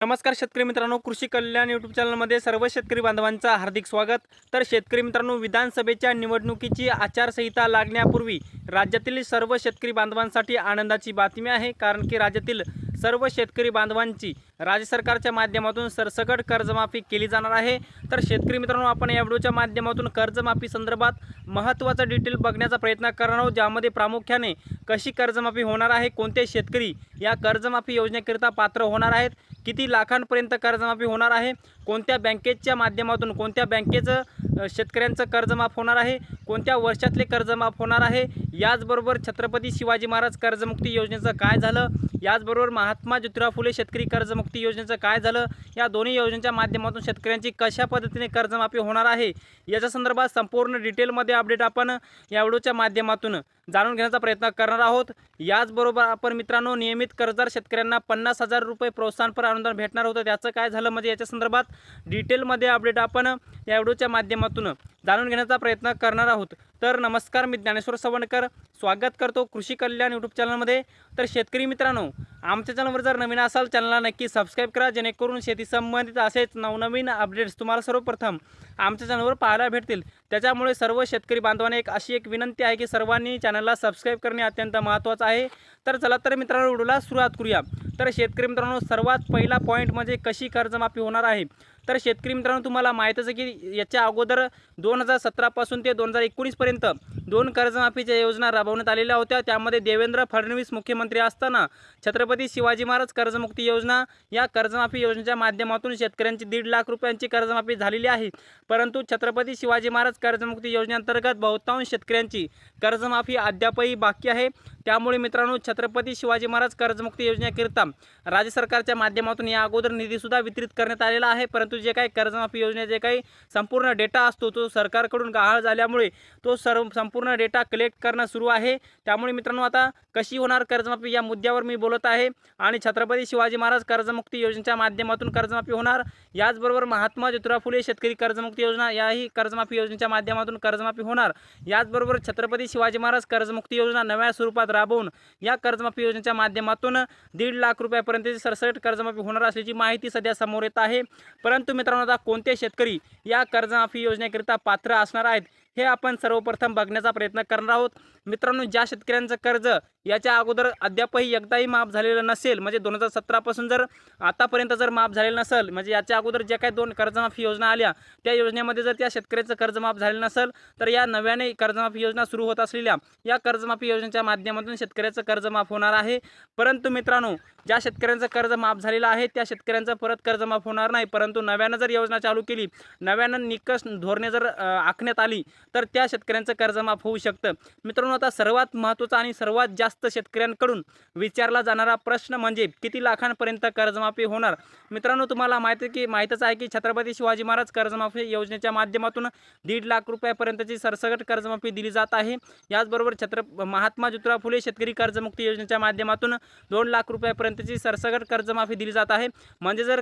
नमस्कार शेतकरी मित्रांनो कृषी कल्याण यूट्यूब चॅनलमध्ये सर्व शेतकरी बांधवांचं हार्दिक स्वागत. तर शेतकरी मित्रांनो विधानसभेच्या निवडणुकीची आचारसंहिता लागण्यापूर्वी राज्यातील सर्व शेतकरी बांधवांसाठी आनंदाची बातमी आहे कारण की राज्यातील सर्व शेतकरी बांधवांची राज्य सरकारच्या माध्यमातून सरसकट कर्जमाफी केली जाणार आहे. तर शेतकरी मित्रांनो आपण या व्हिडिओच्या माध्यमातून कर्जमाफी संदर्भात महत्त्वाचा डिटेल बघण्याचा प्रयत्न करणार आहोत ज्यामध्ये प्रामुख्याने कशी कर्जमाफी होणार आहे कोणते शेतकरी या कर्जमाफी योजनेकरिता पात्र होणार आहेत किती लाखांपर्यंत कर्जमाफी होणार आहे कोणत्या बँकेच्या माध्यमातून कोणत्या बँकेचं शेतकऱ्यांचं कर्जमाफ होणार आहे कोणत्या वर्षातले कर्ज माफ होणार आहे याचबरोबर छत्रपती शिवाजी महाराज कर्जमुक्ती योजनेचं काय झालं याचबरोबर महात्मा ज्योतिराव फुले शेतकरी कर्जमुक्ती योजनेचं काय झालं या दोन्ही योजनेच्या माध्यमातून शेतकऱ्यांची कशा पद्धतीने कर्जमाफी होणार आहे याच्या संदर्भात संपूर्ण डिटेलमध्ये अपडेट आपण या व्हिडिओच्या माध्यमातून जाणून घेण्याचा प्रयत्न करणार आहोत. याचबरोबर आपण मित्रांनो नियमित कर्जदार शेतकऱ्यांना पन्नास हजार रुपये प्रोत्साहनपर अनुदान भेटणार होतं त्याचं काय झालं म्हणजे याच्या संदर्भात डिटेलमध्ये अपडेट आपण या व्हिडिओच्या माध्यमातून जाणून घेण्याचा प्रयत्न करणार आहोत. तर नमस्कार मी ज्ञानेश्वर सवणकर. स्वागत करतो कृषी कल्याण यूट्यूब चॅनलमध्ये तर शेतकरी मित्रांनो आमच्या चॅनलवर जर नवीन असाल चॅनलला नक्की सबस्क्राईब करा जेणेकरून शेती संबंधित असेच नवनवीन अपडेट्स तुम्हाला सर्वप्रथम आमच्या चॅनलवर पाहायला भेटतील. त्याच्यामुळे सर्व शेतकरी बांधवांना एक अशी एक विनंती आहे की सर्वांनी चॅनलला सबस्क्राईब करणे अत्यंत महत्त्वाचं आहे. तर चला तर मित्रांनो व्हिडिओला सुरुवात करूया. तर शेतकरी मित्रांनो सर्वात पहिला पॉईंट म्हणजे कशी कर्जमाफी होणार आहे? तर शेतकरी मित्रांनो तुम्हाला माहीतच आहे की याच्या अगोदर दोन हजार सतरापासून ते दोन हजार एकोणीसपर्यंत दोन कर्जमाफीच्या योजना राबवण्यात आलेल्या होत्या. त्यामध्ये देवेंद्र फडणवीस मुख्यमंत्री असताना छत्रपती शिवाजी महाराज कर्जमुक्ती योजना या कर्जमाफी योजनेच्या माध्यमातून शेतकऱ्यांची दीड लाख रुपयांची कर्जमाफी झालेली आहे. परंतु छत्रपती शिवाजी महाराज कर्जमुक्ती योजनेअंतर्गत बहुतांश शेतकऱ्यांची कर्जमाफी अद्यापही बाकी आहे. त्यामुळे मित्रांनो छत्रपती शिवाजी महाराज कर्जमुक्ती योजनेकरिता राज्य सरकारच्या माध्यमातून या अगोदर निधीसुद्धा वितरित करण्यात आलेला आहे. परंतु जे काही कर्जमाफी योजने जे काही संपूर्ण डेटा असतो तो सरकारकडून गहाळ झाल्यामुळे तो सर्व संपूर्ण पूर्ण डेटा कलेक्ट करणं सुरू आहे. त्यामुळे मित्रांनो आता कशी होणार कर्जमाफी या मुद्द्यावर मी बोलत आहे. आणि छत्रपती शिवाजी महाराज कर्जमुक्ती योजनेच्या माध्यमातून कर्जमाफी होणार. याचबरोबर महात्मा ज्योतिराव फुले शेतकरी कर्जमुक्ती योजना याही कर्जमाफी योजनेच्या माध्यमातून कर्जमाफी होणार. याचबरोबर छत्रपती शिवाजी महाराज कर्जमुक्ती योजना नव्या स्वरूपात राबवून या कर्जमाफी योजनेच्या माध्यमातून दीड लाख रुपयापर्यंतची सरसकट कर्जमाफी होणार असल्याची माहिती सध्या समोर येत आहे. परंतु मित्रांनो आता कोणते शेतकरी या कर्जमाफी योजनेकरिता पात्र असणार आहेत? हे आपण सर्वप्रथम बघण्याचा प्रयत्न करणार आहोत. मित्रांनो ज्या शेतकऱ्यांचं कर्ज याच्या अगोदर अद्यापही एकदाही माफ झालेलं नसेल म्हणजे दोन हजार सतरापासून जर आतापर्यंत जर माफ झालेलं नसेल म्हणजे याच्या अगोदर ज्या काही दोन कर्जमाफी योजना आल्या त्या योजनेमध्ये जर त्या शेतकऱ्याचं कर्ज माफ झालेलं नसेल तर या नव्याने कर्जमाफी योजना सुरू होत असलेल्या या कर्जमाफी योजनेच्या माध्यमातून शेतकऱ्याचं कर्ज माफ होणार आहे. परंतु मित्रांनो ज्या शेतकऱ्यांचं कर्ज माफ झालेलं आहे त्या शेतकऱ्यांचं परत कर्ज माफ होणार नाही. परंतु नव्यानं जर योजना चालू केली नव्यानं निकष धोरणे जर आखण्यात आली तर त्या शेतकऱ्यांचं कर्ज माफ होऊ शकतं. मित्रांनो आता सर्वात महत्त्वाचा आणि सर्वात जास्त शेतकऱ्यांकडून विचारला जाणारा प्रश्न म्हणजे किती लाखांपर्यंत कर्जमाफी होणार? मित्रांनो तुम्हाला माहिती आहे की माहीतच आहे की छत्रपती शिवाजी महाराज कर्जमाफी योजनेच्या माध्यमातून दीड लाख रुपयापर्यंतची सरसकट कर्जमाफी दिली जात आहे. याचबरोबर छत्र महात्मा ज्योतिराव फुले शेतकरी कर्जमुक्ती योजनेच्या माध्यमातून दोन लाख रुपयापर्यंत रुपयापर्यंतची सरसकट कर्जमाफी दिली जात आहे. म्हणजे जर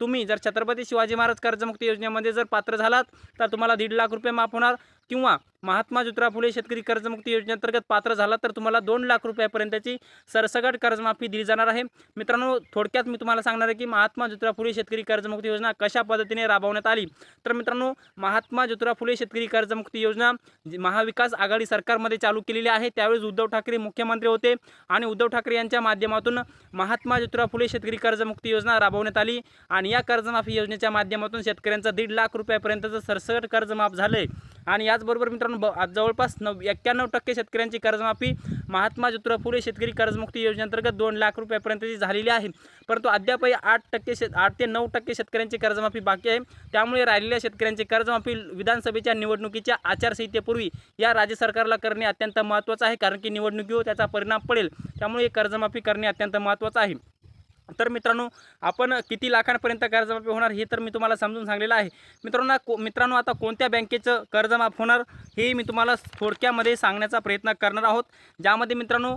तुम्ही जर छत्रपती शिवाजी महाराज कर्जमुक्ती योजनेमध्ये जर पात्र झालात तर तुम्हाला दीड लाख रुपये माफ होणार. किंवा महात्मा ज्योतिराव फुले शेतकरी कर्जमुक्ती योजनेअंतर्गत पात्र झाला तर तुम्हाला दोन लाख रुपयापर्यंतची सरसगट कर्जमाफी दिली जाणार आहे. मित्रांनो थोडक्यात मी तुम्हाला सांगणार आहे की महात्मा ज्योतिराव फुले शेतकरी कर्जमुक्ती योजना कशा पद्धतीने राबवण्यात आली. तर मित्रांनो महात्मा ज्योतिराव फुले शेतकरी कर्जमुक्ती योजना जी महाविकास आघाडी सरकारमध्ये चालू केलेली आहे. त्यावेळेस उद्धव ठाकरे मुख्यमंत्री होते आणि उद्धव ठाकरे यांच्या माध्यमातून महात्मा ज्योतिराव फुले शेतकरी कर्जमुक्ती योजना राबवण्यात आली आणि या कर्जमाफी योजनेच्या माध्यमातून शेतकऱ्यांचं दीड लाख रुपयापर्यंतचं सरसगट कर्जमाफ झालं आहे आणि याचबरोबर मित्रांनो ब- जवळपास नव एक्क्याण्णव टक्के शेतकऱ्यांची कर्जमाफी महात्मा ज्योतिराव फुले शेतकरी कर्जमुक्ती योजनेअंतर्गत दोन लाख रुपयापर्यंतची झालेली आहे. परंतु अद्यापही आठ टक्के शेत आठ ते नऊ टक्के शेतकऱ्यांची कर्जमाफी बाकी आहे. त्यामुळे राहिलेल्या शेतकऱ्यांची कर्जमाफी विधानसभेच्या निवडणुकीच्या आचारसंहितेपूर्वी या राज्य सरकारला करणे अत्यंत महत्त्वाचं आहे. कारण की निवडणुकीवर त्याचा परिणाम पडेल. त्यामुळे कर्जमाफी करणे अत्यंत महत्त्वाचं आहे. तर मित्रांनो आपण किती लाखांपर्यंत कर्जमाफी होणार हे तर मी तुम्हाला समजून सांगलेलं आहे. मित्रांनो को मित्रांनो आता कोणत्या बँकेचं कर्जमाफ होणार हे मी तुम्हाला थोडक्यामध्ये सांगण्याचा प्रयत्न करणार आहोत. ज्यामध्ये मित्रांनो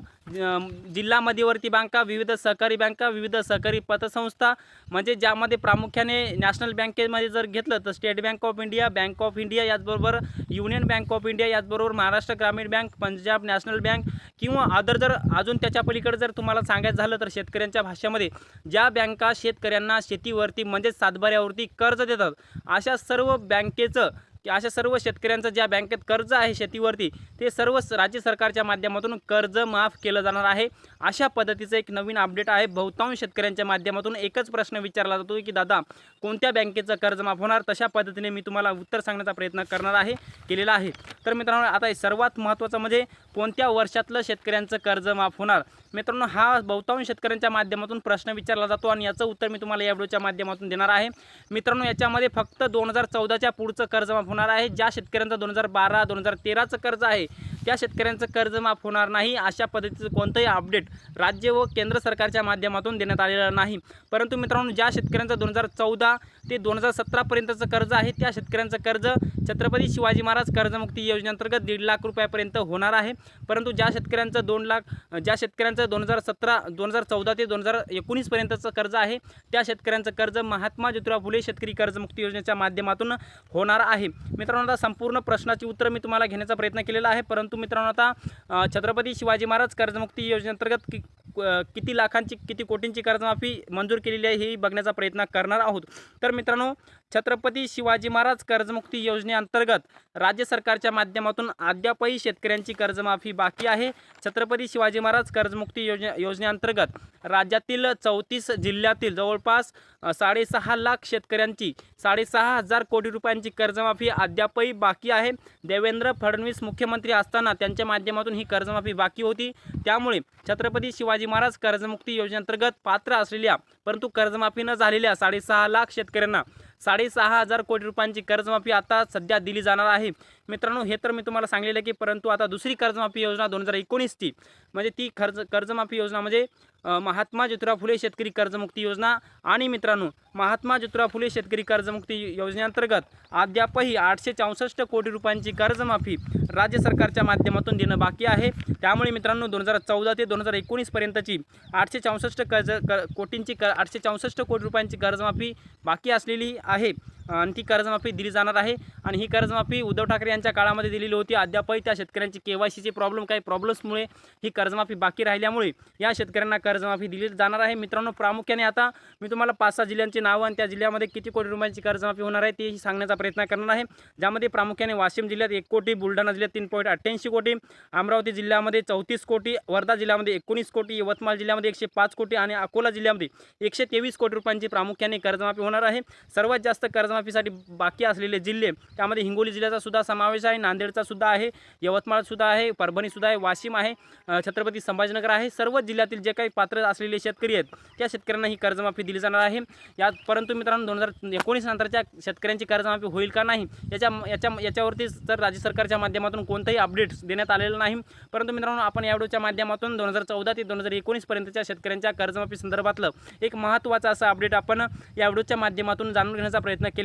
जिल्हा मध्यवर्ती बँका विविध सहकारी बँका विविध सहकारी पतसंस्था म्हणजे ज्यामध्ये प्रामुख्याने नॅशनल बँकेमध्ये जर घेतलं तर state bank of India bank of India याचबरोबर युनियन बँक ऑफ इंडिया याचबरोबर Maharashtra Gramin bank Punjab national bank किंवा अदर जर अजून त्याच्या पलीकडे जर तुम्हाला सांगायचं झालं तर शेतकऱ्यांच्या भाषेमध्ये ज्या बँका शेतकऱ्यांना शेतीवरती म्हणजेच सातबाऱ्यावरती कर्ज देतात अशा सर्व बँकेचं की अशा सर्व शेतकऱ्यांचं ज्या बँकेत कर्ज आहे शेतीवरती ते सर्व राज्य सरकारच्या माध्यमातून कर्ज माफ केलं जाणार आहे. अशा पद्धतीचं एक नवीन अपडेट आहे. बहुतांश शेतकऱ्यांच्या माध्यमातून एकच प्रश्न विचारला जातो की दादा कोणत्या बँकेचं कर्ज माफ होणार? तशा पद्धतीने मी तुम्हाला उत्तर सांगण्याचा प्रयत्न करणार आहे केलेला आहे. तर मित्रांनो आता हे सर्वात महत्त्वाचं म्हणजे कोणत्या वर्षातलं शेतकऱ्यांचं कर्ज माफ होणार? मित्रांनो हा बहुतांश शेतकऱ्यांच्या माध्यमातून प्रश्न विचारला जातो आणि याचं उत्तर मी तुम्हाला या व्हिडिओच्या माध्यमातून देणार आहे. मित्रांनो याच्यामध्ये फक्त दोन हजार चौदाच्या पुढचं कर्ज माफ होणार आहे. ज्या शेतकऱ्यांचं दोन हजार बारा दोन हजार तेराचं कर्ज आहे त्या शेतकऱ्यांचं कर्ज माफ होणार नाही अशा पद्धतीचं कोणतंही अपडेट राज्य व केंद्र सरकारच्या माध्यमातून देण्यात आलेलं नाही. परंतु मित्रांनो ज्या शेतकऱ्यांचं दोन हजार चौदा ते दोन हजार सतरापर्यंतचं कर्ज आहे त्या शेतकऱ्यांचं कर्ज छत्रपती शिवाजी महाराज कर्जमुक्ती योजनेअंतर्गत दीड लाख रुपयापर्यंत होणार आहे. परंतु ज्या शेतकऱ्यांचं दोन लाख ज्या शेतकऱ्यांचं दोन हजार सतरा दोन हजार चौदा ते दोन हजार एकोणीसपर्यंतचं कर्ज आहे त्या शेतकऱ्यांचं कर्ज महात्मा ज्योतिराव फुले शेतकरी कर्जमुक्ती योजनेच्या माध्यमातून होणार आहे. मित्रांनो आता संपूर्ण प्रश्नाची उत्तर मी तुम्हाला घेण्याचा प्रयत्न केलेला आहे परंतु मित्रांनो आता छत्रपती शिवाजी महाराज कर्जमुक्ती योजनेअंतर्गत कि किती लाखांची किती कोटींची कर्जमाफी मंजूर केलेली आहे हे बघण्याचा प्रयत्न करणार आहोत. तर मित्रांनो छत्रपती शिवाजी महाराज कर्जमुक्ती योजनेअंतर्गत राज्य सरकारच्या माध्यमातून अद्यापही शेतकऱ्यांची कर्जमाफी बाकी आहे. छत्रपती शिवाजी महाराज कर्जमुक्ती योजने योजनेअंतर्गत राज्यातील चौतीस जिल्ह्यातील जवळपास साडेसहा लाख शेतकऱ्यांची साडेसहा हजार कोटी रुपयांची कर्जमाफी अद्यापही बाकी आहे. देवेंद्र फडणवीस मुख्यमंत्री असताना त्यांच्या माध्यमातून ही कर्जमाफी बाकी होती. त्यामुळे छत्रपती शिवाजी महाराज कर्जमुक्ती योजनेअंतर्गत पात्र असलेल्या परंतु कर्जमाफी न झालेल्या साडेसहा लाख शेतकऱ्यांना साडेसहा हजार कोटी रुपयांची कर्जमाफी आता सध्या दिली जाणार आहे. मित्रांनो हे तर मी तुम्हाला सांगलेलं की परंतु आता दुसरी कर्जमाफी योजना दोन हजार एकोणीसची म्हणजे ती कर्ज कर्जमाफी योजना म्हणजे महात्मा ज्योतिराव फुले शेतकरी कर्जमुक्ती योजना. आणि मित्रांनो महात्मा ज्योतिराव फुले शेतकरी कर्जमुक्ती योजनेअंतर्गत अद्यापही आठशे चौसष्ट कोटी रुपयांची कर्जमाफी राज्य सरकारच्या माध्यमातून देणं बाकी आहे. त्यामुळे मित्रांनो दोन हजार चौदा ते दोन हजार एकोणीसपर्यंतची आठशे चौसष्ट कर्ज क कोटींची क आठशे चौसष्ट कोटी रुपयांची कर्जमाफी बाकी असलेली आहे. आणि ती कर्जमाफी दिली जाणार आहे. आणि ही कर्जमाफी उद्धव ठाकरे यांच्या काळामध्ये दिलेली होती. अद्यापही त्या शेतकऱ्यांची के वाय सीचे प्रॉब्लेम काही प्रॉब्लेम्समुळे ही कर्जमाफी बाकी राहिल्यामुळे या शेतकऱ्यांना कर्जमाफी दिली जाणार आहे. मित्रांनो प्रामुख्याने आता मी तुम्हाला पाच सहा जिल्ह्यांची नावं आणि त्या जिल्ह्यामध्ये किती कोटी रुपयांची कर्जमाफी होणार आहे तेही सांगण्याचा प्रयत्न करणार आहे. ज्यामध्ये प्रामुख्याने वाशिम जिल्ह्यात एक कोटी बुलढाणा जिल्ह्यात तीन पॉईंट अठ्ठ्याऐंशी कोटी अमरावती जिल्ह्यामध्ये चौतीस कोटी वर्धा जिल्ह्यामध्ये एकोणीस कोटी यवतमाळ जिल्ह्यामध्ये एकशे पाच कोटी आणि अकोला जिल्ह्यामध्ये एकशे तेवीस कोटी रुपयांची प्रामुख्याने कर्जमाफी होणार आहे. सर्वात जास्त कर्ज कर्जमाफीसाठी बाकी असलेले जिल्हे त्यामध्ये हिंगोली जिल्ह्याचा सुद्धा समावेश आहे नांदेडचा सुद्धा आहे यवतमाळसुद्धा आहे परभणीसुद्धा आहे वाशिम आहे छत्रपती संभाजीनगर आहे. सर्व जिल्ह्यातील जे काही पात्र असलेले शेतकरी आहेत त्या शेतकऱ्यांना ही कर्जमाफी दिली जाणार आहे. यात परंतु मित्रांनो दोन हजार एकोणीस नंतरच्या शेतकऱ्यांची कर्जमाफी होईल का नाही याच्या याच्या याच्यावरती तर राज्य सरकारच्या माध्यमातून कोणतंही अपडेट्स देण्यात आलेलं नाही. परंतु मित्रांनो आपण या माध्यमातून दोन हजार चौदा ते दोन हजार एकोणीसपर्यंतच्या शेतकऱ्यांच्या कर्जमाफी संदर्भातलं एक महत्त्वाचं असं अपडेट आपण या माध्यमातून जाणून घेण्याचा प्रयत्न केला